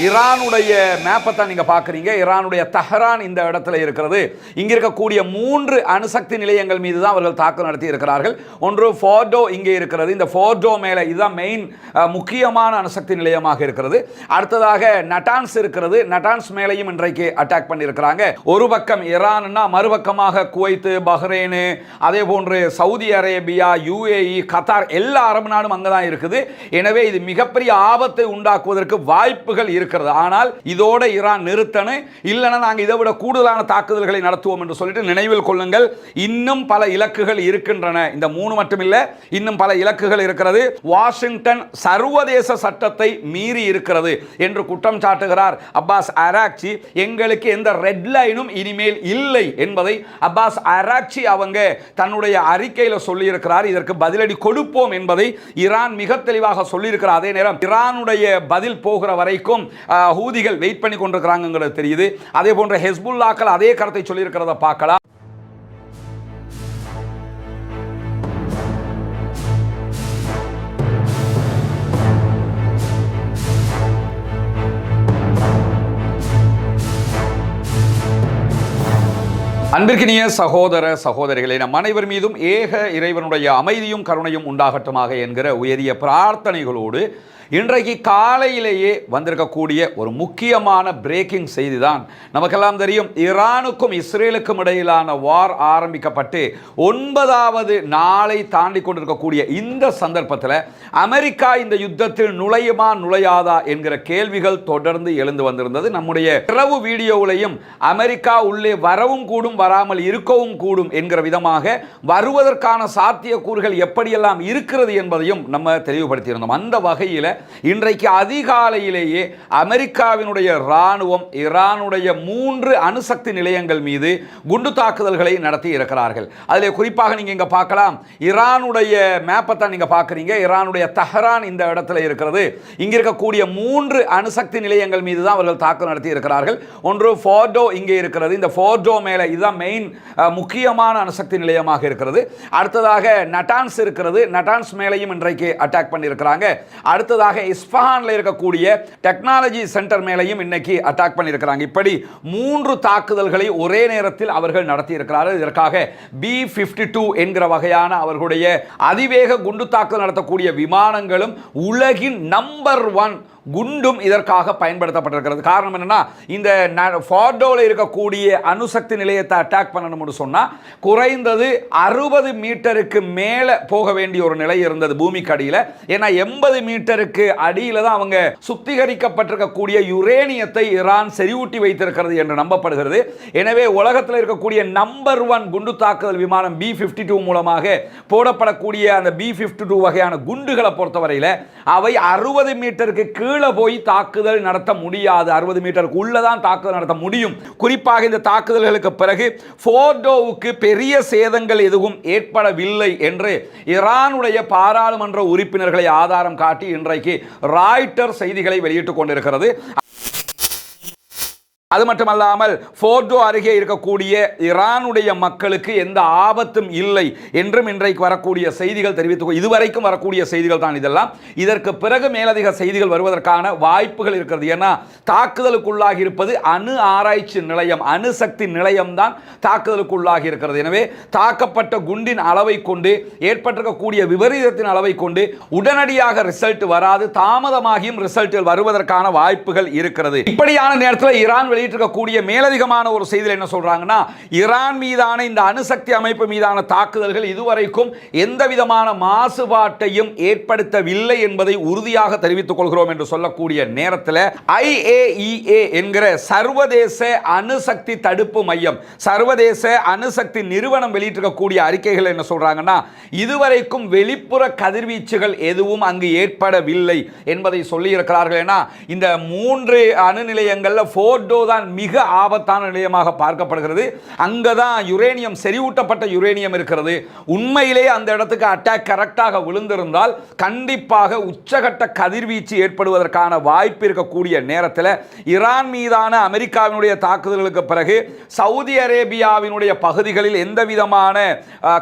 ஈரானுடைய மேப்பை தான் நீங்கள் பார்க்குறீங்க. ஈரானுடைய தஹரான் இந்த இடத்துல இருக்கிறது. இங்கே இருக்கக்கூடிய மூன்று அணுசக்தி நிலையங்கள் மீது தான் அவர்கள் தாக்கம் நடத்தி இருக்கிறார்கள் ஒன்று ஃபோர்டோ இங்கே இருக்கிறது. இந்த ஃபோர்டோ மேலே இதுதான் மெயின் முக்கியமான அணுசக்தி நிலையமாக இருக்கிறது. அடுத்ததாக நட்டான்ஸ் இருக்கிறது. நட்டான்ஸ் மேலையும் இன்றைக்கு அட்டாக் பண்ணியிருக்கிறாங்க. ஒரு பக்கம் ஈரான்னா மறுபக்கமாக குவைத்து பஹ்ரைனு அதே போன்று சவுதி அரேபியா யுஏஇ கத்தார் எல்லா அரபு நாடும் அங்கே தான் இருக்குது. எனவே இது மிகப்பெரிய ஆபத்தை உண்டாக்குவதற்கு வாய்ப்புகள் இருக்கிறது. ஆனால் இதோட ஈரான் நிறுத்தணும் இல்லைன்னா நாங்கள் இதை விட கூடுதலான தாக்குதல்களை நடத்துவோம் என்று சொல்லிட்டு நினைவில் கொள்ளுங்கள். இன்னும் பல இலக்குகள் இருக்கின்றன. இந்த மூணு மட்டுமில்லை இன்னும் பல இலக்குகள் இருக்கிறது. வாஷிங்டன் சர்வதேச சட்டத்தை மீறி இருக்கிறது என்று குற்றம் சாட்டுகிறார் அப்பாஸ் அராக்சி. எங்களுக்கு எந்த ரெட் லைனும் இனிமேல் இல்லை என்பதை அப்பாஸ் அராக்சி அவங்க தன்னுடைய அறிக்கையில் சொல்லியிருக்கிறார். இதற்கு பதிலடி கொடுப்போம் என்பதை ஈரான் மிக தெளிவாக சொல்லியிருக்கிறார். அதே நேரம் ஈரானுடைய பதில் போகிற வரைக்கும் ஹூதிகள் வெயிட் பண்ணி கொண்டிருக்கிறாங்கிறது தெரியுது. அதே போன்ற ஹெஸ்புல்லாக்கள் அதே கருத்தை சொல்லியிருக்கிறத பார்க்கலாம். அன்பிற்கினிய சகோதர சகோதரிகளே நம் அனைவர் மீதும் ஏக இறைவனுடைய அமைதியும் கருணையும் உண்டாகட்டுமாக என்கிற உயரிய பிரார்த்தனைகளோடு இன்றைக்கு காலையிலேயே வந்திருக்கக்கூடிய ஒரு முக்கியமான பிரேக்கிங் செய்தி தான் நமக்கெல்லாம் தெரியும் ஈரானுக்கும் இஸ்ரேலுக்கும் இடையிலான வார் ஆரம்பிக்கப்பட்டு ஒன்பதாவது நாளை தாண்டி கொண்டிருக்கக்கூடிய இந்த சந்தர்ப்பத்தில் அமெரிக்கா இந்த யுத்தத்தில் நுழையுமா நுழையாதா என்கிற கேள்விகள் தொடர்ந்து எழுந்து வந்திருந்தது. நம்முடைய இரவு வீடியோவிலையும் அமெரிக்கா உள்ளே வரவும் கூடும் வராமல் இருக்கவும் கூடும் என்கிற விதமாக வருவதற்கான சாத்தியக்கூறுகள் எப்படியெல்லாம் இருக்கிறது என்பதையும் நம்ம தெளிவுபடுத்தியிருந்தோம். அந்த வகையில் இன்றைக்கு அதிகாலையிலேயே அமெரிக்காவினுடைய இராணுவம் ஈரானுடைய மூன்று அணுசக்தி நிலையங்கள் மீது குண்டு தாக்குதல்களை நடத்தி இருக்கிறார்கள். அதில் குறிப்பாக நீங்கள் இங்கே பார்க்கலாம். ஈரானுடைய மேப்பை தான் நீங்கள் பார்க்குறீங்க. ஈரானுடைய தஹரான் இந்த இடத்துல இருக்கிறது. இங்கே இருக்கக்கூடிய மூன்று அணுசக்தி நிலையங்கள் மீது தான் அவர்கள் தாக்குதல் நடத்தி இருக்கிறார்கள். ஒன்று ஃபோர்டோ இங்கே இருக்கிறது. இந்த ஃபோர்டோ மேலே இதுதான் மெயின் முக்கியமான அணுசக்தி நிலையமாக இருக்கிறது. அடுத்ததாக நட்டான்ஸ் இருக்கிறது. நட்டான்ஸ் மேலையும் இன்றைக்கு அட்டாக் பண்ணியிருக்கிறாங்க. அடுத்ததாக இஸ்ஃபஹானில் இருக்கக்கூடிய டெக்னாலஜி சென்டர் மேலையும் இன்னைக்கு அட்டாக் பண்ணியிருக்கிறாங்க. இப்படி மூன்று தாக்குதல்களை ஒரே நேரத்தில் அவர்கள் நடத்தி இருக்கிறார்கள் இதற்காக பி ஃபிஃப்டி டூ என்கிற வகையான அவர்களுடைய அதிவேக குண்டு தாக்குதல் நடத்தக்கூடிய விமானங்களும் உலகின் நம்பர் ஒன் குண்டும் இதற்காக பயன்படுத்தப்பட்டிருக்கிறது. காரணம் என்னென்னா இந்த ஃபார்டோவில் இருக்கக்கூடிய அணுசக்தி நிலையத்தை அட்டாக் பண்ணணும்னு சொன்னால் குறைந்தது அறுபது மீட்டருக்கு மேலே போக வேண்டிய ஒரு நிலை இருந்தது பூமிக்கு அடியில். ஏன்னா எண்பது மீட்டருக்கு அடியில் தான் அவங்க சுத்திகரிக்கப்பட்டிருக்கக்கூடிய யுரேனியத்தை ஈரான் செறிவூட்டி வைத்திருக்கிறது என்று நம்பப்படுகிறது. எனவே உலகத்தில் இருக்கக்கூடிய நம்பர் ஒன் குண்டு தாக்குதல் விமானம் பி ஃபிஃப்டி டூ மூலமாக போடப்படக்கூடிய அந்த பி ஃபிஃப்டி டூ வகையான குண்டுகளை பொறுத்தவரையில் அவை அறுபது மீட்டருக்கு கீழே போய் தாக்குதல் நடத்த முடியாது. அறுபது மீட்டருக்கு உள்ளே தான் தாக்குதல் நடத்த முடியும். குறிப்பாக இந்த தாக்குதல்களுக்கு பிறகு ஃபோர்டோவுக்கு பெரிய சேதங்கள் எதுவும் ஏற்படவில்லை என்று ஈரானுடைய பாராளுமன்ற உறுப்பினர்களை ஆதாரம் காட்டி இன்றைக்கு ராய்டர் செய்திகளை வெளியிட்டுக் கொண்டிருக்கிறது. அது மட்டுமல்லாமல் ஃபோர்டோ அருகே இருக்கக்கூடிய ஈரானுடைய மக்களுக்கு எந்த ஆபத்தும் இல்லை என்றும் இன்றைக்கு வரக்கூடிய செய்திகள் தெரிவித்து இதுவரைக்கும் வரக்கூடிய செய்திகள் தான் இதெல்லாம். இதற்கு பிறகு மேலதிக செய்திகள் வருவதற்கான வாய்ப்புகள் இருக்கிறது. ஏன்னா தாக்குதலுக்குள்ளாகி இருப்பது அணு ஆராய்ச்சி நிலையம் அணுசக்தி நிலையம் தான் தாக்குதலுக்குள்ளாகி இருக்கிறது. எனவே தாக்கப்பட்ட குண்டின் அளவை கொண்டு ஏற்பட்டிருக்கக்கூடிய விபரீதத்தின் அளவை கொண்டு உடனடியாக ரிசல்ட் வராது. தாமதமாகியும் ரிசல்ட்டில் வருவதற்கான வாய்ப்புகள் இருக்கிறது. இப்படியான நேரத்தில் ஈரான் வெளியிட்டிருக்கக்கூடிய மேலதிகமான ஒரு செய்தியில் என்ன சொல்கிறாங்கன்னா ஈரான் மீதான இந்த அணுசக்தி அமைப்பு மீதான தாக்குதல்கள் இதுவரைக்கும் எந்த விதமான மாசுபாட்டையும் ஏற்படுத்தவில்லை என்பதை உறுதியாக தெரிவித்துக் கொள்கிறோம் என்று சொல்லக்கூடிய நேரத்தில் ஐஏஇஏ என்கிற சர்வதேச அணுசக்தி தடுப்பு மையம் சர்வதேச அணுசக்தி நிறுவனம் வெளியிட்டிருக்கக்கூடிய அறிக்கைகள் என்ன சொல்கிறாங்கன்னா இதுவரைக்கும் வெளிப்புற கதிர்வீச்சுகள் எதுவும் அங்கு ஏற்படவில்லை என்பதை சொல்லியிருக்கிறார்கள். ஏன்னா இந்த மூன்று அணு நிலையங்களில் ஃபோர்டோ தான் மிக ஆபத்தான நிலையமாக பார்க்கப்படுகிறது. அங்கே தான் யுரேனியம் செறிவூட்டப்பட்ட யுரேனியம் இருக்கிறது. உண்மையிலே அந்த இடத்துக்கு அட்டாக் கரெக்டாக விழுந்திருந்தால் கண்டிப்பாக உச்சகட்ட கதிர்வீச்சு ஏற்படுவதற்கான வாய்ப்பு இருக்கக்கூடிய நேரத்தில் ஈரான் மீதான அமெரிக்காவினுடைய தாக்குதல்களுக்கு பிறகு சவுதி அரேபியாவினுடைய பகுதிகளில் எந்த விதமான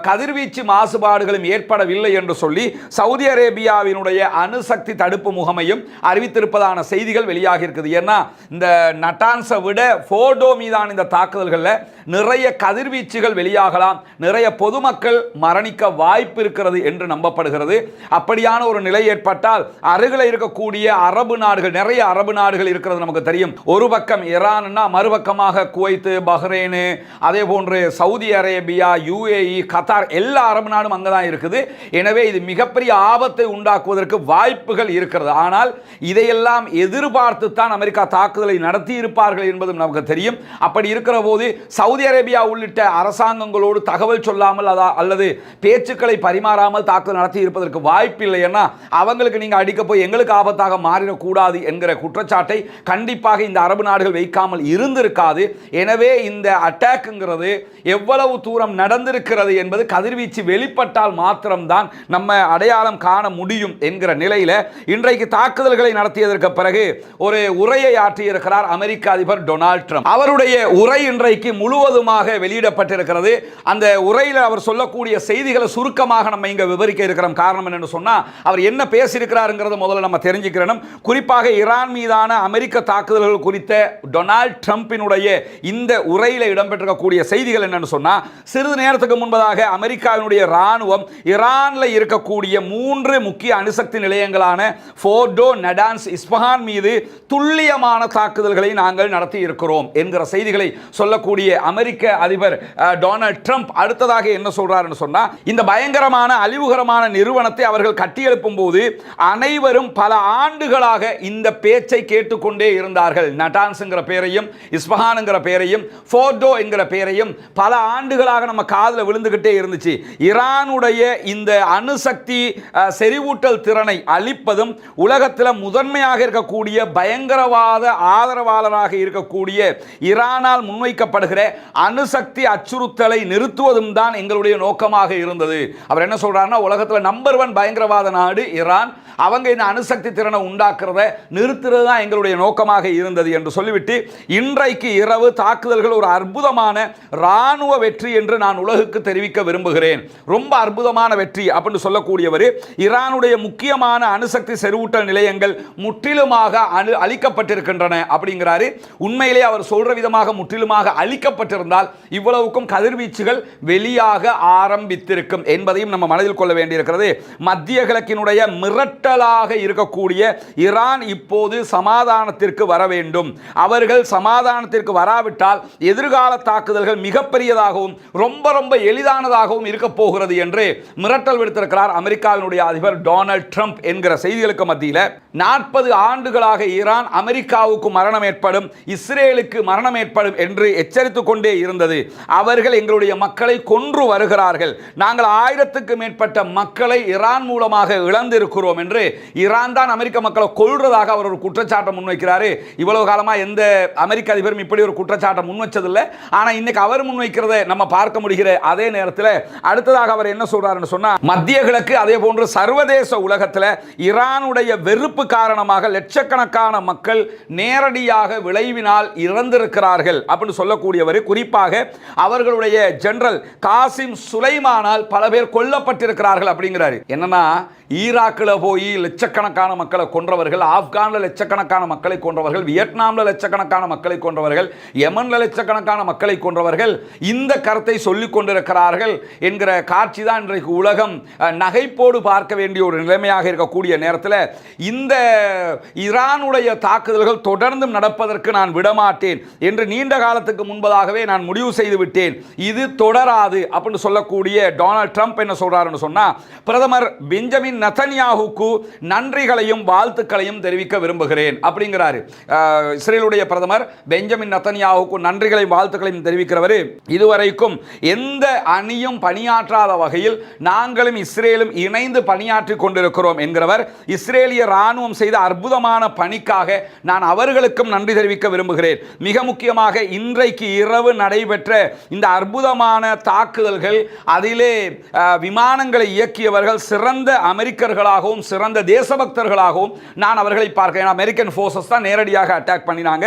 கதிர்வீச்சு மாசுபாடுகளும் ஏற்படவில்லை என்று சொல்லி சவுதி அரேபியாவினுடைய அணுசக்தி தடுப்பு முகமையும் அறிவித்திருப்பதான செய்திகள் வெளியாகி இருக்குது. ஏன்னா இந்த நட்டான்ஸை விட ஃபோட்டோ மீதான இந்த தாக்குதல்களில் நிறைய கதிர்வீச்சுகள் வெளியாகலாம். நிறைய பொதுமக்கள் மரணிக்க வாய்ப்பு இருக்கிறது என்று நம்பப்படுகிறது. அப்படியான ஒரு நிலை ஏற்பட்டால் அருகில் இருக்கக்கூடிய அரபு நாடுகள் நிறைய அரபு நாடுகள் இருக்கிறது நமக்கு தெரியும். ஒரு பக்கம் ஈரான்னா மறுபக்கமாக குவைத்து பஹ்ரைனு அதே போன்று சவுதி அரேபியா யுஏஇ கத்தார் எல்லா அரபு நாடும் அங்கே தான் இருக்குது. எனவே இது மிகப்பெரிய ஆபத்தை உண்டாக்குவதற்கு வாய்ப்புகள் இருக்கிறது. ஆனால் இதையெல்லாம் எதிர்பார்த்து தான் அமெரிக்கா தாக்குதலை நடத்தி இருப்பார்கள் என்பதும் நமக்கு தெரியும். அப்படி இருக்கிற போது சவுதி அரேபியா உள்ளிட்ட அரசாங்கங்களோடு தகவல் சொல்லாமல் அதா அல்லது பேச்சுக்களை பரிமாறாமல் தாக்குதல் நடத்தி இருப்பதற்கு வாய்ப்பில்லை ஏன்னா அவங்களுக்கு நீங்கள் அடிக்க போய் எங்களுக்கு ஆபத்தாக மாறிடக்கூடாது என்கிற குற்றச்சாட்டை கண்டிப்பாக இந்த அரபு நாடுகள் வைக்காமல் இருந்திருக்காது. எனவே இந்த அட்டாக்குங்கிறது எவ்வளவு தூரம் நடந்திருக்கிறது என்பது கதிர்வீச்சு வெளிப்பட்டால் மாத்திரம்தான் நம்ம அடையாளம் காண முடியும் என்கிற நிலையில் இன்றைக்கு தாக்குதல்களை நடத்தியதற்கு பிறகு ஒரு உரையை ஆற்றியிருக்கிறார் அமெரிக்க அதிபர் டொனால்ட் ட்ரம்ப். அவருடைய உரை இன்றைக்கு முழுவதுமாக வெளியிடப்பட்டிருக்கிறது. அந்த உரையில் அவர் சொல்லக்கூடிய செய்திகளை சுருக்கமாக நம்ம இங்க விவரிக்க இருக்கிறோம். காரணம் என்னன்னு சொன்னால் அவர் என்ன பேசியிருக்கிறாருங்கிறத முதல்ல நம்ம தெரிஞ்சுக்கிறோம் குறிப்பாக ஈரான் மீதான அமெரிக்க தாக்குதல்கள் குறித்த டொனால்ட் ட்ரம்பினுடைய இந்த உரையில் இடம்பெற்றிருக்கக்கூடிய செய்திகள் என்னன்னு சொன்னா சிறிது நேரத்துக்கு முன்பதாக அமெரிக்காவினுடைய ராணுவம் ஈரானில் இருக்கக்கூடிய மூன்று முக்கிய அணுசக்தி நிலையங்களான ஃபோர்டோ நடான்ஸ் இஸ்பஹான் மீது துல்லியமான தாக்குதல்களை நாங்கள் நடத்தி இருக்கிறோம் என்கிற செய்திகளை சொல்லக்கூடிய அமெரிக்க அதிபர் டொனால்ட் ட்ரம்ப் அடுத்ததாக என்ன சொல்றாருன்னு சொன்னா இந்த பயங்கரமான அழிவுகரமான நிறுவனத்தை அவர்கள் கட்டியெழுப்பும் போது அனைவரும் பல ஆண்டுகளாக இந்த பேச்சை கேட்டுக்கொண்டே இருந்தார்கள். நட்டான்ஸ்ங்கிற பேரையும் இஸ்பஹானுங்கிற பேரையும் ஃபோர்டோ என்கிற பேரையும் பல ஆண்டுகளாக நம்ம காதில் விழுந்துகிட்டே இருந்துச்சு. ஈரானுடைய இந்த அணுசக்தி செறிவூட்டல் திறனை அழிப்பதும் உலகத்தில் முதன்மையாக இருக்கக்கூடிய பயங்கரவாத ஆதரவாளராக இருக்க இருக்கக்கூடிய ஈரானால் முன்வைக்கப்படுகிற அணுசக்தி அச்சுறுத்தலை நிறுத்துவதும் தான் எங்களுடைய நோக்கமாக இருந்தது. அவர் என்ன சொல்றாருன்னா உலகத்தில் நம்பர் ஒன் பயங்கரவாத நாடு ஈரான். அவங்க இந்த அணுசக்தி திறனை உண்டாக்குறத நிறுத்துறது தான் எங்களுடைய நோக்கமாக இருந்தது என்று சொல்லிவிட்டு இன்றைக்கு இரவு தாக்குதல்கள் ஒரு அற்புதமான ராணுவ வெற்றி என்று நான் உலகுக்கு தெரிவிக்க விரும்புகிறேன். ரொம்ப அற்புதமான வெற்றி அப்படின்னு சொல்லக்கூடியவர் ஈரானுடைய முக்கியமான அணுசக்தி செறிவூட்டல் நிலையங்கள் முற்றிலுமாக அணு அழிக்கப்பட்டிருக்கின்றன அப்படிங்கிறாரு. உண்மையிலே அவர் சொல்ற விதமாக முற்றிலுமாக அழிக்கப்பட்டிருந்தால் இவ்வளவுக்கும் கதிர்வீச்சுகள் வெளியாக ஆரம்பித்திருக்கும் என்பதையும் நம்ம மனதில் கொள்ள வேண்டியிருக்கிறது. மத்திய கிழக்கினுடைய மிரட்டலாக இருக்கக்கூடிய ஈரான் இப்போது சமாதானத்திற்கு வர வேண்டும். அவர்கள் சமாதானத்திற்கு வராவிட்டால் எதிர்கால தாக்குதல்கள் மிகப்பெரியதாகவும் ரொம்ப ரொம்ப எளிதானதாகவும் இருக்க போகிறது என்று மிரட்டல் விடுத்திருக்கிறார் அமெரிக்காவினுடைய அதிபர் டொனால்ட் ட்ரம்ப் என்கிற செய்திகளுக்கு மத்தியில். நாற்பது ஆண்டுகளாக ஈரான் அமெரிக்காவுக்கு மரணம் ஏற்படும் இஸ்ரேலுக்கு மரணம் ஏற்படும் என்று எச்சரித்துக் கொண்டே இருந்தது. அவர்கள் எங்களுடைய மக்களை கொன்று வருகிறார்கள். நாங்கள் ஆயிரத்துக்கு மேற்பட்ட மக்களை ஈரான் மூலமாக இழந்திருக்கிறோம் என்று ஈரான் தான் அமெரிக்க மக்களை கொள்றதாக அவர் ஒரு குற்றச்சாட்டை முன்வைக்கிறாரு. இவ்வளவு காலமா எந்த அமெரிக்க அதிபரும் இப்படி ஒரு குற்றச்சாட்டை முன்வச்சதில்லை. ஆனா இன்னைக்கு அவர் முன்வைக்கிறத நம்ம பார்க்க முடிகிற அதே நேரத்தில் அடுத்ததாக அவர் என்ன சொல்றாருன்னு சொன்னா மத்திய கிழக்கு அதே போன்று சர்வதேச உலகத்தில் ஈரானுடைய வெறுப்பு காரணமாக லட்சக்கணக்கான மக்கள் நேரடியாக விளைவினால் இறந்திருக்கிறார்கள் அப்படின்னு சொல்லக்கூடியவர். குறிப்பாக அவர்களுடைய ஜெனரல் காசிம் சுலைமானால் பல பேர் கொல்லப்பட்டிருக்கிறார்கள் அப்படிங்கிறாரு. என்னன்னா ஈராக்கில் போய் லட்சக்கணக்கான மக்களை கொன்றவர்கள் ஆப்கானில் லட்சக்கணக்கான மக்களை கொன்றவர்கள் வியட்நாமில் லட்சக்கணக்கான மக்களை கொன்றவர்கள் யமனில் லட்சக்கணக்கான மக்களை கொன்றவர்கள் இந்த கருத்தை சொல்லிக் கொண்டிருக்கிறார்கள் என்கிற காட்சி தான் இன்றைக்கு உலகம் நகைப்போடு பார்க்க வேண்டிய ஒரு நிலைமையாக இருக்கக்கூடிய நேரத்தில் இந்த ஈரானுடைய தாக்குதல்கள் தொடர்ந்தும் நடப்பதற்கு நான் விடமாட்டேன் என்று நீண்ட காலத்துக்கு முன்பதாகவே நான் முடிவு செய்து விட்டேன் இது தொடராது அப்படின்னு சொல்லக்கூடிய டொனால்ட் ட்ரம்ப் என்ன சொல்றாருன்னு சொன்னால் பிரதமர் பெஞ்சமின் நத்தன்யாஹுக்கு நன்றிகளையும் வாழ்த்துக்களையும் தெரிவிக்க விரும்புகிறேன் அப்படிங்கிறாரு. இஸ்ரேலுடைய பிரதமர் பெஞ்சமின் நத்தன்யாஹுக்கு நன்றிகளையும் வாழ்த்துக்களையும் தெரிவிக்கிறவர் இதுவரைக்கும் எந்த அணியும் பணியாற்றாத வகையில் நாங்களும் இஸ்ரேலும் இணைந்து பணியாற்றி கொண்டிருக்கிறோம் என்கிறவர் இஸ்ரேலிய ராணுவம் செய்த அற்புதமான பணிக்காக நான் அவர்களுக்கும் நன்றி தெரிவிக்க விரும்புகிறேன். மிக முக்கியமாக இன்றைக்கு இரவு நடைபெற்ற இந்த அற்புதமான தாக்குதல்கள் அதிலே விமானங்களை இயக்கியவர்கள் சிறந்த அமெரிக்கர்களாகவும் சிறந்த தேசபக்தர்களாகவும் நான் அவர்களை பார்க்கிறேன். அமெரிக்கன் ஃபோர்ஸஸ் தான் நேரடியாக அட்டாக் பண்ணினாங்க.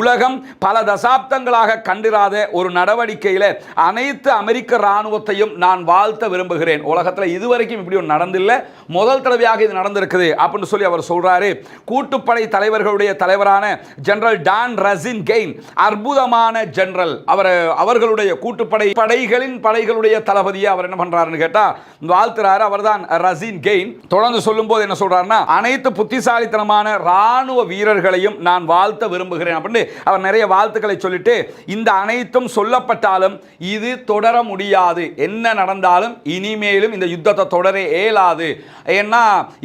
உலகம் பல தசாப்தங்களாக கண்டிராத ஒரு நடவடிக்கையில் அனைத்து அமெரிக்க இராணுவத்தையும் நான் வாழ்த்த விரும்புகிறேன். உலகத்தில் இதுவரைக்கும் இப்படி ஒன்று நடந்தில்லை. முதல் தடவையாக இது நடந்திருக்குது அப்படின்னு சொல்லி அவர் சொல்றாரு. கூட்டுப்படை தலைவர்களுடைய தலைவரான general Dan John Razin Caine அற்புதமான ஜெனரல். அவர் அவர்களுடைய கூட்டுப்படை படைகளின் படைகளுடைய தளபதியை அவர் என்ன பண்றாருன்னு கேட்டா வாழ்த்துறாரு. அவர் தான் ரசின் கெயின். தொடர்ந்து சொல்லும் போது என்ன சொல்றாருன்னா அனைத்து புத்திசாலித்தனமான ராணுவ வீரர்களையும் நான் வாழ்த்த விரும்புகிறேன் அப்படின்னு அவர் நிறைய வாழ்த்துக்களை சொல்லிட்டு இந்த அனைத்தும் சொல்லப்பட்டாலும் இது தொடர முடியாது. என்ன நடந்தாலும் இனிமேலும் இந்த யுத்தத்தை தொடர இயலாது. ஏன்னா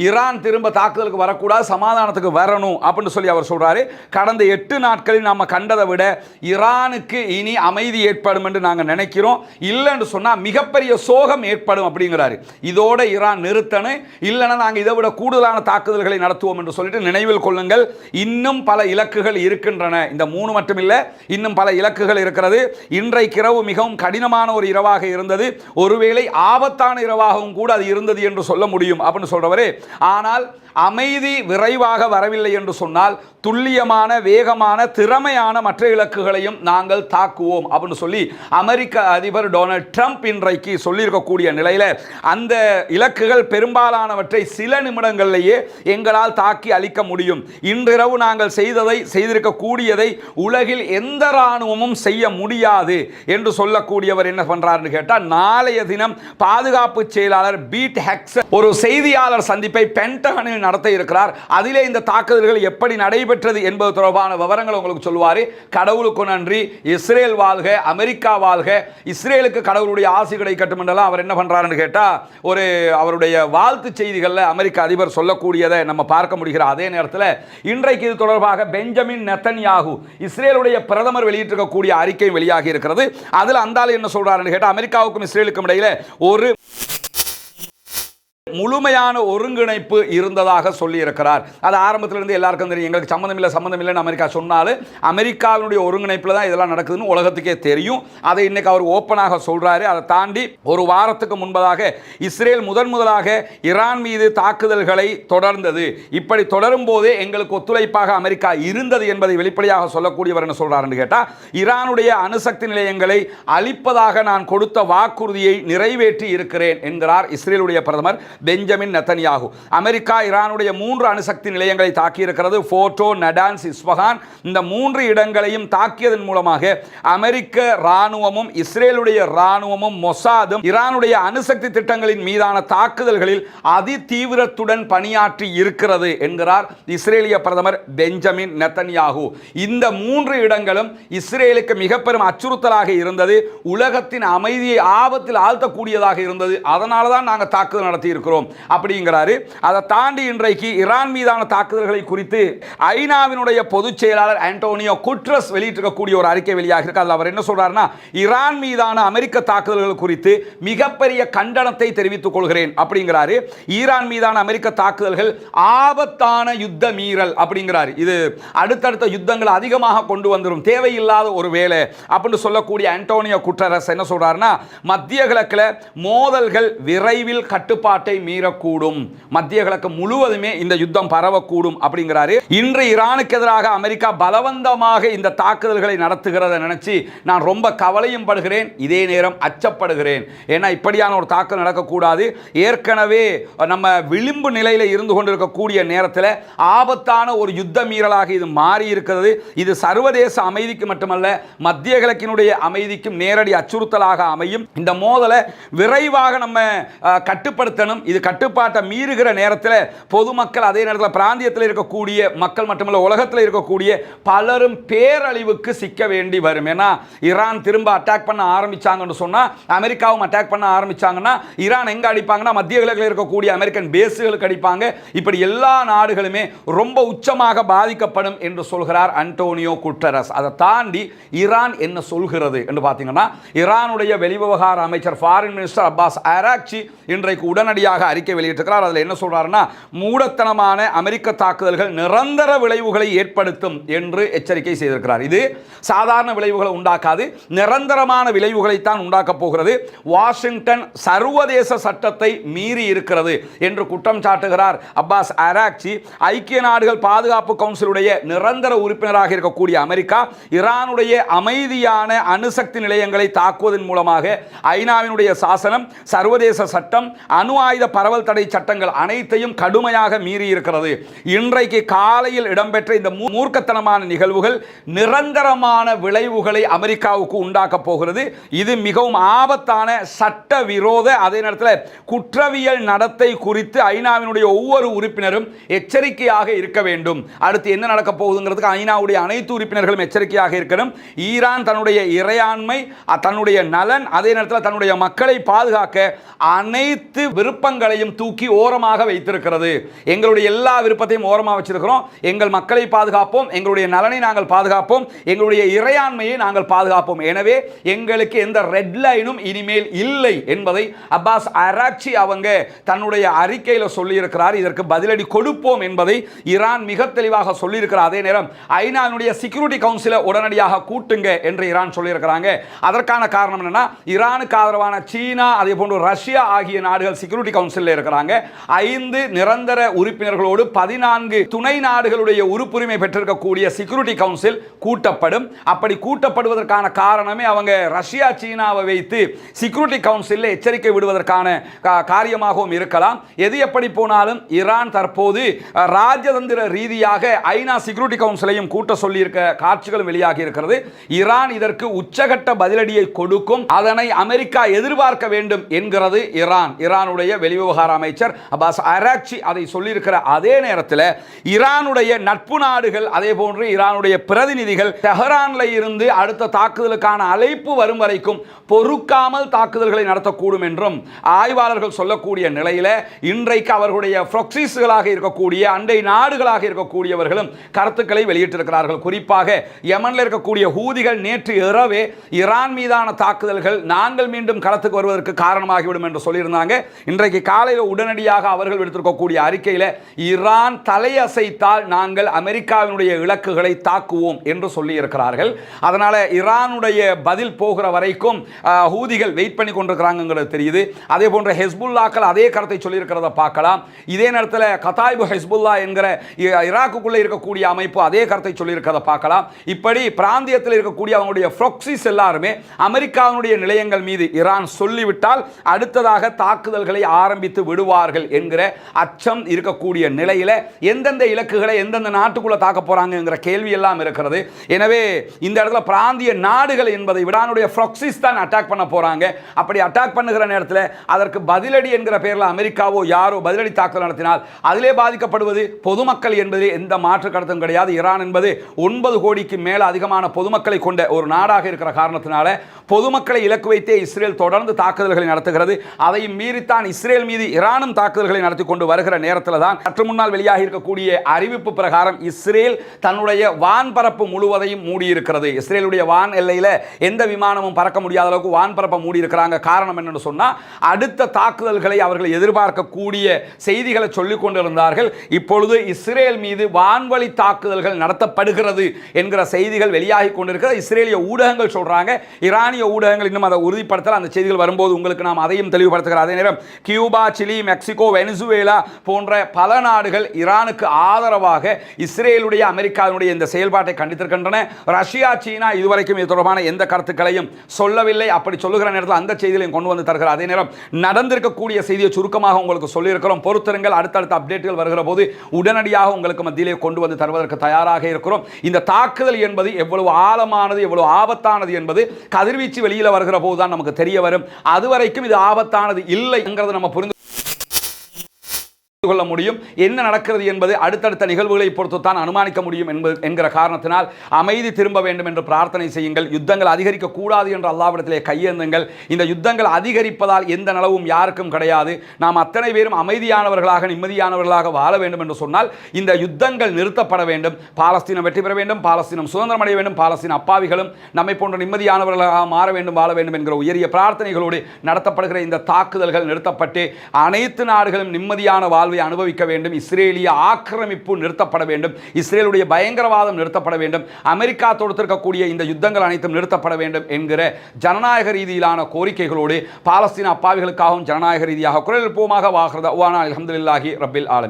ஈரான் திரும்ப தாக்குதலுக்கு வரக்கூடாது சமாதானத்துக்கு வரணும் அப்படின்னு சொல்லி அவர் சொல்றாரு. கடந்த எட்டு நாட்களில் நாம் கண்டதை விட ஈரானுக்கு இனி அமைதி ஏற்படும் என்று நாங்கள் நினைக்கிறோம். இல்லைன்னு சொன்னால் மிகப்பெரிய சோகம் ஏற்படும் அப்படிங்கிறாரு. இதோட ஈரான் நிறுத்தணும் இல்லைன்னா நாங்கள் இதை விட கூடுதலான தாக்குதல்களை நடத்துவோம் என்று சொல்லிட்டு நினைவில் கொள்ளுங்கள். இன்னும் பல இலக்குகள் இருக்கின்றன. இந்த மூணு மட்டுமில்லை இன்னும் பல இலக்குகள் இருக்கிறது. இன்றைக்கு இரவு மிகவும் கடினமான ஒரு இரவாக இருந்தது. ஒருவேளை ஆபத்தான இரவாகவும் கூட அது இருந்தது என்று சொல்ல முடியும் அப்படின்னு சொல்றவரு. ஆனால் அமைதி விரைவாக வரவில்லை என்று சொன்னால் துல்லியமான வேகமான திறமையான மற்ற இலக்குகளையும் நாங்கள் தாக்குவோம் அப்படின்னு சொல்லி அமெரிக்க அதிபர் டொனால்ட் ட்ரம்ப் இன்றைக்கு சொல்லியிருக்கக்கூடிய நிலையில் அந்த இலக்குகள் பெரும்பாலானவற்றை சில நிமிடங்களிலேயே எங்களால் தாக்கி அளிக்க முடியும். இன்றிரவு நாங்கள் செய்ததை செய்திருக்கக்கூடியதை உலகில் எந்த இராணுவமும் செய்ய முடியாது என்று சொல்லக்கூடியவர் என்ன பண்றாருன்னு கேட்டால் நாளைய தினம் பாதுகாப்பு செயலாளர் பீட் ஹெக்ஸ் ஒரு செய்தியாளர் சந்திப்பை பென்டகனில் நடத்த இருக்கிறார். அதிலே இந்த தாக்குதல்கள் எப்படி நடைபெற்றது என்பது தொடர்பான விவரங்கள் உங்களுக்கு சொல்வார் கடவுளுக்கு நன்றி. இஸ்ரேல் வாழ்க அமெரிக்கா வாழ்க. இஸ்ரேலுக்கு கடவுளுடைய ஆசி கிடைக்கட்டும் என்றெல்லாம் அவர் என்ன பண்ணுறாருன்னு கேட்டால் ஒரு அவருடைய வாழ்த்து செய்திகளில் அமெரிக்க அதிபர் சொல்லக்கூடியதை நம்ம பார்க்க முடிகிற அதே நேரத்தில் இன்றைக்கு இது தொடர்பாக பெஞ்சமின் நெத்தன்யாகு இஸ்ரேலுடைய பிரதமர் வெளியிட்டிருக்கக்கூடிய அறிக்கை வெளியாகி இருக்கிறது. அதில் அந்தாலும் என்ன சொல்கிறாருன்னு கேட்டால் அமெரிக்காவுக்கும் இஸ்ரேலுக்கும் இடையில் ஒரு முழுமையான ஒருங்கிணைப்பு இருந்ததாக சொல்லியிருக்கிறார். அது ஆரம்பத்திலிருந்து எல்லாருக்கும் தெரியும். எங்களுக்கு சம்மந்தம் இல்லை சம்மந்தம் இல்லைன்னு அமெரிக்கா சொன்னாலும் அமெரிக்காவினுடைய ஒருங்கிணைப்பில் தான் இதெல்லாம் நடக்குதுன்னு உலகத்துக்கே தெரியும். அதை இன்னைக்கு அவர் ஓப்பனாக சொல்றாரு. அதை தாண்டி ஒரு வாரத்துக்கு முன்பதாக இஸ்ரேல் முதன் முதலாக ஈரான் மீது தாக்குதல்களை தொடர்ந்தது. இப்படி தொடரும் போதே எங்களுக்கு ஒத்துழைப்பாக அமெரிக்கா இருந்தது என்பதை வெளிப்படையாக சொல்லக்கூடியவர் என்ன சொல்கிறாருன்னு கேட்டால் ஈரானுடைய அணுசக்தி நிலையங்களை அழிப்பதாக நான் கொடுத்த வாக்குறுதியை நிறைவேற்றி இருக்கிறேன் என்கிறார் இஸ்ரேலுடைய பிரதமர். பெஞ்சமின் நெத்தன்யாகு. அமெரிக்கா ஈரானுடைய மூன்று அணுசக்தி நிலையங்களை தாக்கியிருக்கிறது. ஃபோட்டோ நடான்ஸ் இஸ்வகான் இந்த மூன்று இடங்களையும் தாக்கியதன் மூலமாக அமெரிக்க இராணுவமும் இஸ்ரேலுடைய ராணுவமும் மொசாதும் ஈரானுடைய அணுசக்தி திட்டங்களின் மீதான தாக்குதல்களில் அதி தீவிரத்துடன் பணியாற்றி இருக்கிறது என்கிறார் இஸ்ரேலிய பிரதமர் பெஞ்சமின் நெத்தன்யாகு. இந்த மூன்று இடங்களும் இஸ்ரேலுக்கு மிக பெரும் அச்சுறுத்தலாக இருந்தது. உலகத்தின் அமைதியை ஆபத்தில் ஆழ்த்தக்கூடியதாக இருந்தது. அதனால தான் நாங்கள் தாக்குதல் நடத்தி இருக்கிறோம் அப்படிங்கிறாரு. அதை தாண்டி இன்றைக்கு ஈரான் மீதான தாக்குதல்களை குறித்து ஐநாவினுடைய பொதுச் செயலாளர் ஆண்டோனியோ குட்ரஸ் வெளியிட்டிருக்கக்கூடிய ஒரு அறிக்கை வெளியாக இருக்கு. அதில் அவர் என்ன சொல்றாருன்னா ஈரான் மீதான அமெரிக்க தாக்குதல்கள் குறித்து மிகப்பெரிய கண்டனத்தை தெரிவித்துக் கொள்கிறேன். அப்படிங்கிறாரு. ஈரான் மீதான அமெரிக்க தாக்குதல்கள் ஆபத்தான யுத்த மீறல். அப்படிங்கிறாரு. இது அடுத்தடுத்த யுத்தங்கள் அதிகமாக கொண்டு வந்துடும் தேவையில்லாத ஒரு வேலை. அப்படின்னு சொல்லக்கூடிய ஆண்டோனியோ குட்ரஸ் என்ன சொல்றாருன்னா மத்திய கிழக்கில் மோதல்கள் விரைவில் கட்டுப்பாட்டை மீறக்கூடும். மத்திய கிழக்கு முழுவதுமே இந்த யுத்தம் பரவக்கூடும் அப்படிங்கிறாரு. இன்று ஈரானுக்கு எதிராக அமெரிக்கா பலவந்தமாக இந்த தாக்குதல்களை நடத்துகிறத நினைச்சு நான் ரொம்ப கவலையும் படுகிறேன். இதே நேரம் அச்சப்படுகிறேன். ஏன்னா இப்படியான ஒரு தாக்குதல் நடக்கக்கூடாது. ஏற்கனவே நம்ம விளிம்பு நிலையில் இருந்து கொண்டிருக்கக்கூடிய நேரத்தில் ஆபத்தான ஒரு யுத்த மீறலாக இது மாறி இருக்கிறது. இது சர்வதேச அமைதிக்கு மட்டுமல்ல மத்திய கிழக்கினுடைய அமைதிக்கும் நேரடி அச்சுறுத்தலாக அமையும். இந்த மோதலை விரைவாக நம்ம கட்டுப்படுத்தணும். இது கட்டுப்பாட்டை மீறுகிற நேரத்தில் பொதுமக்கள் அதே நேரத்தில் பிராந்தியத்தில் இருக்கக்கூடிய மக்கள் மட்டுமல்ல உலகத்தில் இருக்கக்கூடிய பலரும் பேரழிவுக்கு சிக்க வேண்டி வரும். ஏன்னா ஈரான் திரும்ப அட்டாக் பண்ண ஆரம்பிச்சாங்கன்னு சொன்னால் அமெரிக்காவும் அட்டாக் பண்ண ஆரம்பிச்சாங்கன்னா ஈரான் எங்கே அடிப்பாங்கன்னா மத்திய கிழக்கில் இருக்கக்கூடிய அமெரிக்கன் பேஸுகளுக்கு அடிப்பாங்க. இப்படி எல்லா நாடுகளுமே ரொம்ப உச்சமாக பாதிக்கப்படும் என்று சொல்கிறார் அன்டோனியோ குட்டரஸ். அதை தாண்டி ஈரான் என்ன சொல்கிறது என்று பார்த்தீங்கன்னா ஈரானுடைய வெளிவிவகார அமைச்சர் ஃபாரின் மினிஸ்டர் அப்பாஸ் அராக்சி இன்றைக்கு உடனடியாக தொடர்பாக அறிக்கை வெளியிட்டிருக்கிறார். அதில் என்ன சொல்கிறாருன்னா மூடத்தனமான அமெரிக்க தாக்குதல்கள் நிரந்தர விளைவுகளை ஏற்படுத்தும் என்று எச்சரிக்கை செய்திருக்கிறார். இது சாதாரண விளைவுகளை உண்டாக்காது நிரந்தரமான விளைவுகளைத்தான் உண்டாக்கப் போகிறது. வாஷிங்டன் சர்வதேச சட்டத்தை மீறி இருக்கிறது என்று குற்றம் சாட்டுகிறார் அப்பாஸ் அராக்சி. ஐக்கிய நாடுகள் பாதுகாப்பு கவுன்சிலுடைய நிரந்தர உறுப்பினராக இருக்கக்கூடிய அமெரிக்கா ஈரானுடைய அமைதியான அணுசக்தி நிலையங்களை தாக்குவதன் மூலமாக ஐநாவினுடைய சாசனம் சர்வதேச சட்டம் அணு ஆயுத பரவல் தடை சட்டங்கள் அனைத்தையும் கடுமையாக மீறி இருக்கிறது இன்றைக்கு காலையில் இடம்பெற்ற இந்த மூர்க்கத்தனமான நிகழ்வுகள் நிரந்தரமான விளைவுகளை அமெரிக்காவுக்கு உண்டாக்கப் போகிறது. இது மிகவும் ஆபத்தான சட்ட விரோத அதே நேரத்தில் குற்றவியல் நடத்தை குறித்து ஐநாவினுடைய ஒவ்வொரு உறுப்பினரும் எச்சரிக்கையாக இருக்க வேண்டும். அடுத்து என்ன நடக்கப் போகுதுங்கிறதுக்கு ஐநாவுடைய அனைத்து உறுப்பினர்களும் எச்சரிக்கையாக இருக்கணும். ஈரான் தன்னுடைய இறையாண்மை தன்னுடைய நலன் அதே நேரத்தில் தன்னுடைய மக்களை பாதுகாக்க அனைத்து விருப்பங்கள் விருப்பங்களையும் தூக்கி ஓரமாக வைத்திருக்கிறது. எங்களுடைய எல்லா விருப்பத்தையும் ஓரமாக வச்சிருக்கிறோம். எங்கள் மக்களை பாதுகாப்போம். எங்களுடைய நலனை நாங்கள் பாதுகாப்போம். எங்களுடைய இறையாண்மையை நாங்கள் பாதுகாப்போம். எனவே எங்களுக்கு எந்த ரெட் லைனும் இனிமேல் இல்லை என்பதை அப்பாஸ் அராக்சி அவங்க தன்னுடைய அறிக்கையில் சொல்லியிருக்கிறார். இதற்கு பதிலடி கொடுப்போம் என்பதை ஈரான் மிக தெளிவாக சொல்லியிருக்கிறார். அதே நேரம் ஐநாவினுடைய செக்யூரிட்டி கவுன்சிலை உடனடியாக கூட்டுங்க என்று ஈரான் சொல்லியிருக்கிறாங்க. அதற்கான காரணம் என்னன்னா ஈரானுக்கு ஆதரவான சீனா அதே போன்று ரஷ்யா ஆகிய நாடுகள் செக்யூரிட்டி கவுன்சில் கவுன்சிலில் இருக்கிறாங்க. ஐந்து நிரந்தர உறுப்பினர்களோடு பதினான்கு துணை நாடுகளுடைய உறுப்புரிமை பெற்றிருக்கக்கூடிய செக்யூரிட்டி கவுன்சில் கூட்டப்படும். அப்படி கூட்டப்படுவதற்கான காரணமே அவங்க ரஷ்யா சீனாவை வைத்து செக்யூரிட்டி கவுன்சிலில் எச்சரிக்கை விடுவதற்கான காரியமாகவும் இருக்கலாம். எது எப்படி போனாலும் ஈரான் தற்போது ராஜதந்திர ரீதியாக ஐநா செக்யூரிட்டி கவுன்சிலையும் கூட்ட சொல்லியிருக்க காட்சிகளும் வெளியாகி இருக்கிறது. ஈரான் இதற்கு உச்சகட்ட பதிலடியை கொடுக்கும். அதனை அமெரிக்கா எதிர்பார்க்க வேண்டும் என்கிறது ஈரான் ஈரானுடைய வெளிவிவகார அமைச்சர் அப்பாஸ் அராக்சி அதை சொல்லியிருக்கிற அதே நேரத்தில் ஈரானுடைய நட்பு நாடுகள் அதே போன்று ஈரானுடைய பிரதிநிதிகள் தெஹரான்ல இருந்து அடுத்த தாக்குதலுக்கான அழைப்பு வரும் வரைக்கும் பொறுக்காமல் தாக்குதல்களை நடத்தக்கூடும் என்றும் ஆய்வாளர்கள் சொல்லக்கூடிய நிலையில் இன்றைக்கு அவர்களுடைய ப்ரொக்சிஸ்களாக இருக்கக்கூடிய அண்டை நாடுகளாக இருக்கக்கூடியவர்களும் கருத்துக்களை வெளியிட்டிருக்கிறார்கள். குறிப்பாக யமனில் இருக்கக்கூடிய ஹூதிகள் நேற்று இரவே ஈரான் மீதான தாக்குதல்கள் நாங்கள் மீண்டும் களத்துக்கு வருவதற்கு காரணமாகிவிடும் என்று சொல்லியிருந்தாங்க. இன்றைக்கு காலையில் உடனடியாக அவர்கள் விடுத்திருக்கக்கூடிய அறிக்கையில் ஈரான் தலையசைத்தால் நாங்கள் அமெரிக்காவினுடைய இலக்குகளை தாக்குவோம் என்று சொல்லியிருக்கிறார்கள். அதனால் ஈரானுடைய பதில் போகிற வரைக்கும் ஹூதிகள் வெயிட் பண்ணி கொண்டிருக்கிறாங்கிறது தெரியுது. அதே போன்ற ஹெஸ்புல்லாக்கள் அதே கருத்தை சொல்லியிருக்கிறத பார்க்கலாம். இதே நேரத்தில் கதாய்பு ஹெஸ்புல்லா என்கிற இ- ஈராக்குக்குள்ளே இருக்கக்கூடிய அமைப்பு அதே கருத்தை சொல்லியிருக்கிறத பார்க்கலாம். இப்படி பிராந்தியத்தில் இருக்கக்கூடிய அவங்களுடைய ப்ரொக்சிஸ் எல்லாருமே அமெரிக்காவினுடைய நிலையங்கள் மீது ஈரான் சொல்லிவிட்டால் அடுத்ததாக தாக்குதல்களை ஆரம்பித்து விடுவார்கள் என்கிற அச்சம் இருக்கக்கூடிய நிலையில எந்தெந்த இலக்குகளை எந்தெந்த நாட்டுக்குள்ள தாக்க போகிறாங்கங்கிற கேள்வி எல்லாம் இருக்கிறது. எனவே இந்த இடத்துல பிராந்திய நாடுகள் என்பதை விடானுடைய ஃப்ரொக்சிஸ் தான் அட்டாக் பண்ண போறாங்க. அப்படி அட்டாக் பண்ணுகிற நேரத்தில் அதற்கு பதிலடி என்கிற பேரில் அமெரிக்காவோ யாரோ பதிலடி தாக்குதல் நடத்தினால் அதிலே பாதிக்கப்படுவது பொதுமக்கள் என்பது எந்த மாற்று கடத்தும் கிடையாது. ஈரான் என்பது ஒன்பது கோடிக்கு மேல அதிகமான பொதுமக்களை கொண்ட ஒரு நாடாக இருக்கிற காரணத்தினால பொதுமக்களை இலக்கு வைத்தே இஸ்ரேல் தொடர்ந்து தாக்குதல்களை நடத்துகிறது. அதையும் மீறித்தான் இஸ்ரேல் இஸ்ரேல் மீது ஈரானும் தாக்குதல்களை நடத்தி கொண்டு வருகிற நேரத்தில் தான் சற்று முன்னால் வெளியாகி இருக்கக்கூடிய அறிவிப்பு பிரகாரம் இஸ்ரேல் தன்னுடைய வான்பரப்பு முழுவதையும் மூடியிருக்கிறது. இஸ்ரேலுடைய வான் எல்லையில் எந்த விமானமும் பறக்க முடியாத அளவுக்கு வான்பரப்பை மூடியிருக்கிறாங்க. காரணம் என்னன்னு சொன்னால் அடுத்த தாக்குதல்களை அவர்கள் எதிர்பார்க்கக்கூடிய செய்திகளை சொல்லிக் கொண்டிருந்தார்கள். இப்பொழுது இஸ்ரேல் மீது வான்வழி தாக்குதல்கள் நடத்தப்படுகிறது என்கிற செய்திகள் வெளியாகி கொண்டிருக்கிறது. இஸ்ரேலிய ஊடகங்கள் சொல்கிறாங்க ஈரானிய ஊடகங்கள் இன்னும் அதை உறுதிப்படுத்தல. அந்த செய்திகள் வரும்போது உங்களுக்கு நாம் அதையும் தெளிவுபடுத்துகிறோம் அதே நேரம் கியூ கியூபா சிலி மெக்சிகோ வெனிசுவேலா போன்ற பல நாடுகள் ஈரானுக்கு ஆதரவாக இஸ்ரேலுடைய அமெரிக்காவினுடைய இந்த செயல்பாட்டை கண்டித்திருக்கின்றன. ரஷ்யா சீனா இதுவரைக்கும் இது தொடர்பான எந்த கருத்துக்களையும் சொல்லவில்லை. அப்படி சொல்லுகிற நேரத்தில் அந்த செய்திகளையும் கொண்டு வந்து தருகிறார். அதே நேரம் நடந்திருக்கக்கூடிய செய்தியை சுருக்கமாக உங்களுக்கு சொல்லியிருக்கிறோம். பொறுத்திருங்கள். அடுத்தடுத்த அப்டேட்டுகள் வருகிற போது உடனடியாக உங்களுக்கு மத்தியிலே கொண்டு வந்து தருவதற்கு தயாராக இருக்கிறோம். இந்த தாக்குதல் என்பது எவ்வளவு ஆழமானது எவ்வளவு ஆபத்தானது என்பது கதிர்வீச்சு வெளியில் வருகிற போது தான் நமக்கு தெரிய வரும். அதுவரைக்கும் இது ஆபத்தானது இல்லைங்கிறது நம்ம புரிந்து கொள்ள முடியும். என்ன நடக்கிறது என்பது அடுத்தடுத்த நிகழ்வுகளை பொறுத்துத்தான் அனுமானிக்க முடியும் என்பது என்கிற காரணத்தினால் அமைதி திரும்ப வேண்டும் என்று பிரார்த்தனை செய்யுங்கள். யுத்தங்கள் அதிகரிக்க கூடாது என்று அல்லாவிடத்திலே கையேந்துங்கள். இந்த யுத்தங்கள் அதிகரிப்பதால் எந்த நலவும் யாருக்கும் கிடையாது. நாம் அத்தனை பேரும் அமைதியானவர்களாக நிம்மதியானவர்களாக வாழ வேண்டும் என்று சொன்னால் இந்த யுத்தங்கள் நிறுத்தப்பட வேண்டும். பாலஸ்தீனம் வெற்றி பெற வேண்டும். பாலஸ்தீனம் சுதந்திரம் அடைய வேண்டும். பாலஸ்தீன அப்பாவிகளும் நம்மை போன்ற நிம்மதியானவர்களாக மாற வேண்டும் வாழ வேண்டும் என்கிற உயரிய பிரார்த்தனைகளோடு நடத்தப்படுகிற இந்த தாக்குதல்கள் நிறுத்தப்பட்டு அனைத்து நாடுகளும் நிம்மதியான வாழ் வாழ்வை அனுபவிக்க வேண்டும். இஸ்ரேலிய ஆக்கிரமிப்பு நிறுத்தப்பட வேண்டும். இஸ்ரேலுடைய பயங்கரவாதம் நிறுத்தப்பட வேண்டும். அமெரிக்கா தொடுத்திருக்கக்கூடிய இந்த யுத்தங்கள் அனைத்தும் நிறுத்தப்பட வேண்டும் என்கிற ஜனநாயக ரீதியிலான கோரிக்கைகளோடு பாலஸ்தீன அப்பாவிகளுக்காகவும் ஜனநாயக ரீதியாக குரல் எழுப்புவோமாக வாகிறது அல்ஹம்துலில்லாஹி ரப்பில் ஆலம்.